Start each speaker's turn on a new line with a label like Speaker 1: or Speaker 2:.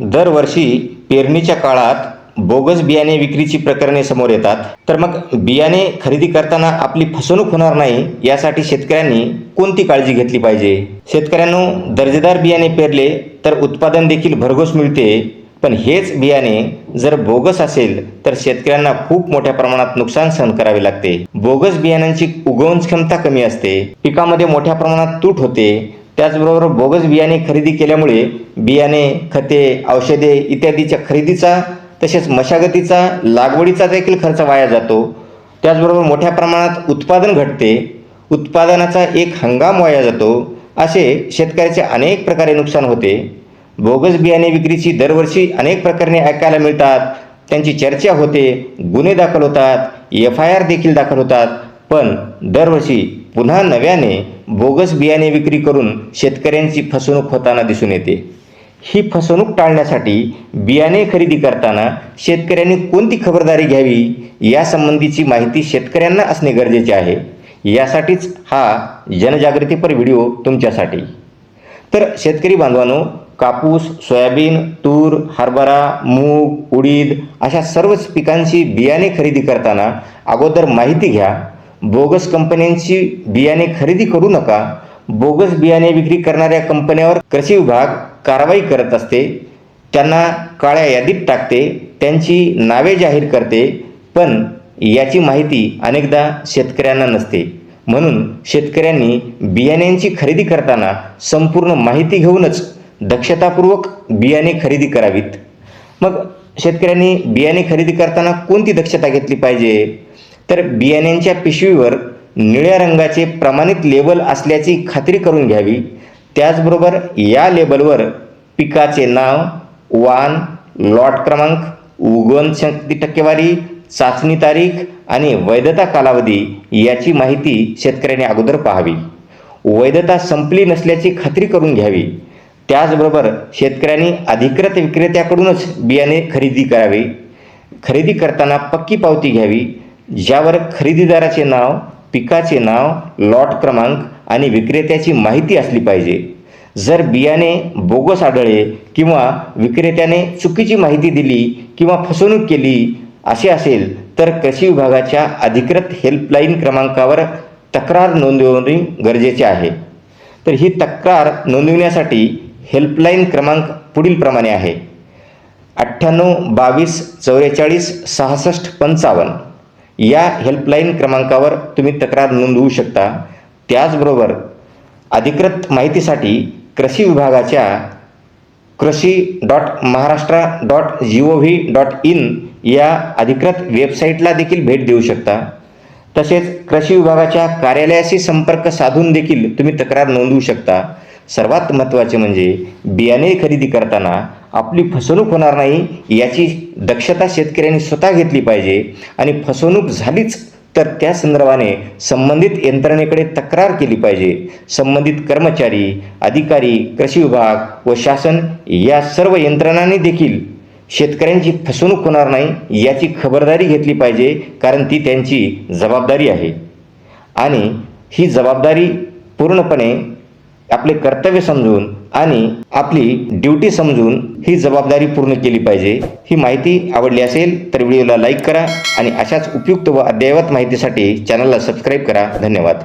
Speaker 1: दरवर्षी पेरणीच्या काळात बोगस बियाणे विक्रीची प्रकरणे समोर येतात. तर मग बियाणे खरेदी करताना आपली फसवणूक होणार नाही यासाठी शेतकऱ्यांनी कोणती काळजी घेतली पाहिजे? शेतकऱ्यांनो दर्जेदार बियाणे पेरले तर उत्पादन देखील भरघोस मिळते. पण हेच बियाणे जर बोगस असेल तर शेतकऱ्यांना खूप मोठ्या प्रमाणात नुकसान सहन करावे लागते. बोगस बियाण्यांची उगवण क्षमता कमी असते. पिकामध्ये मोठ्या प्रमाणात तूट होते. त्याचबरोबर बोगस बियाणे खरेदी केल्यामुळे बियाणे खते औषधे इत्यादीच्या खरेदीचा तसेच मशागतीचा लागवडीचा देखील खर्च वाया जातो. त्याचबरोबर मोठ्या प्रमाणात उत्पादन घटते. उत्पादनाचा एक हंगाम वाया जातो. असे शेतकऱ्याचे अनेक प्रकारे नुकसान होते. बोगस बियाणे विक्रीची दरवर्षी अनेक प्रकरणे ऐकायला मिळतात. त्यांची चर्चा होते गुन्हे दाखल होतात एफ आय आर देखील दाखल होतात. पण दरवर्षी पुन्हा नव्याने बोगस बियाणे विक्री करून शेतकऱ्यांची फसवणूक होताना दिसून येते. ही फसवणूक टाळण्यासाठी बियाणे खरेदी करताना शेतकऱ्यांनी कोणती खबरदारी घ्यावी यासंबंधीची माहिती शेतकऱ्यांना असणे गरजेचे आहे. यासाठीच हा जनजागृतीपर व्हिडिओ तुमच्यासाठी. तर शेतकरी बांधवांनो कापूस सोयाबीन तूर हरभरा मूग उडीद अशा सर्वच पिकांची बियाणे खरेदी करताना अगोदर माहिती घ्या. बोगस कंपन्यांची बियाणे खरेदी करू नका. बोगस बियाणे विक्री करणाऱ्या कंपन्यावर कृषी विभाग कारवाई करत असते. त्यांना काळ्या यादीत टाकते. त्यांची नावे जाहीर करते. पण याची माहिती अनेकदा शेतकऱ्यांना नसते. म्हणून शेतकऱ्यांनी बियाण्यांची खरेदी करताना संपूर्ण माहिती घेऊनच दक्षतापूर्वक बियाणे खरेदी करावीत. मग शेतकऱ्यांनी बियाणे खरेदी करताना कोणती दक्षता घेतली पाहिजे? तर बियाण्यांच्या पिशवीवर निळ्या रंगाचे प्रमाणित लेबल असल्याची खात्री करून घ्यावी. त्याचबरोबर या लेबलवर पिकाचे नाव वाण लॉट क्रमांक उगवण शक्ती टक्केवारी चाचणी तारीख आणि वैधता कालावधी याची माहिती शेतकऱ्याने अगोदर पाहावी. वैधता संपली नसल्याची खात्री करून घ्यावी. त्याचबरोबर शेतकऱ्यांनी अधिकृत विक्रेत्याकडूनच बियाणे खरेदी करावे. खरेदी करताना पक्की पावती घ्यावी. ज्यावर खरेदीदाराचे नाव पिकाचे नाव लॉट क्रमांक आणि विक्रेत्याची माहिती असली पाहिजे. जर बियाणे बोगस आढळले किंवा विक्रेत्याने चुकीची माहिती दिली किंवा फसवणूक केली असे असेल तर कृषी विभागाच्या अधिकृत हेल्पलाईन क्रमांकावर तक्रार नोंदवणे गरजेचे आहे. तर ही तक्रार नोंदविण्यासाठी हेल्पलाईन क्रमांक पुढीलप्रमाणे आहे. अठ्ठ्याण्णव बावीस चौवेचाळीस सहासष्ट पंचावन्न. या हेल्पलाईन क्रमांकावर तुम्ही तक्रार नोंदवू शकता. त्याचबरोबर अधिकृत माहितीसाठी कृषी विभागाच्या Krishi dot Maharashtra dot G O V dot in या अधिकृत वेबसाईटला देखील भेट देऊ शकता. तसेच कृषी विभागाच्या कार्यालयाशी संपर्क साधून देखील तुम्ही तक्रार नोंदवू शकता. सर्वात महत्त्वाचे म्हणजे बियाणे खरेदी करताना आपली फसवणूक होणार नाही याची दक्षता शेतकऱ्यांनी स्वतः घेतली पाहिजे आणि फसवणूक झालीच तर त्या संदर्भाने संबंधित यंत्रणेकडे तक्रार केली पाहिजे. संबंधित कर्मचारी अधिकारी कृषी विभाग व शासन या सर्व यंत्रणांनी देखील शेतकऱ्यांची फसवणूक होणार नाही याची खबरदारी घेतली पाहिजे कारण ती त्यांची जबाबदारी आहे. आणि ही जबाबदारी पूर्णपणे आपले कर्तव्य समजून आणि आपली ड्युटी समजून ही जबाबदारी पूर्ण केली पाहिजे. ही माहिती आवडली असेल तर व्हिडिओला लाईक करा आणि अशाच उपयुक्त व अद्ययावत माहितीसाठी चॅनलला सबस्क्राईब करा. धन्यवाद.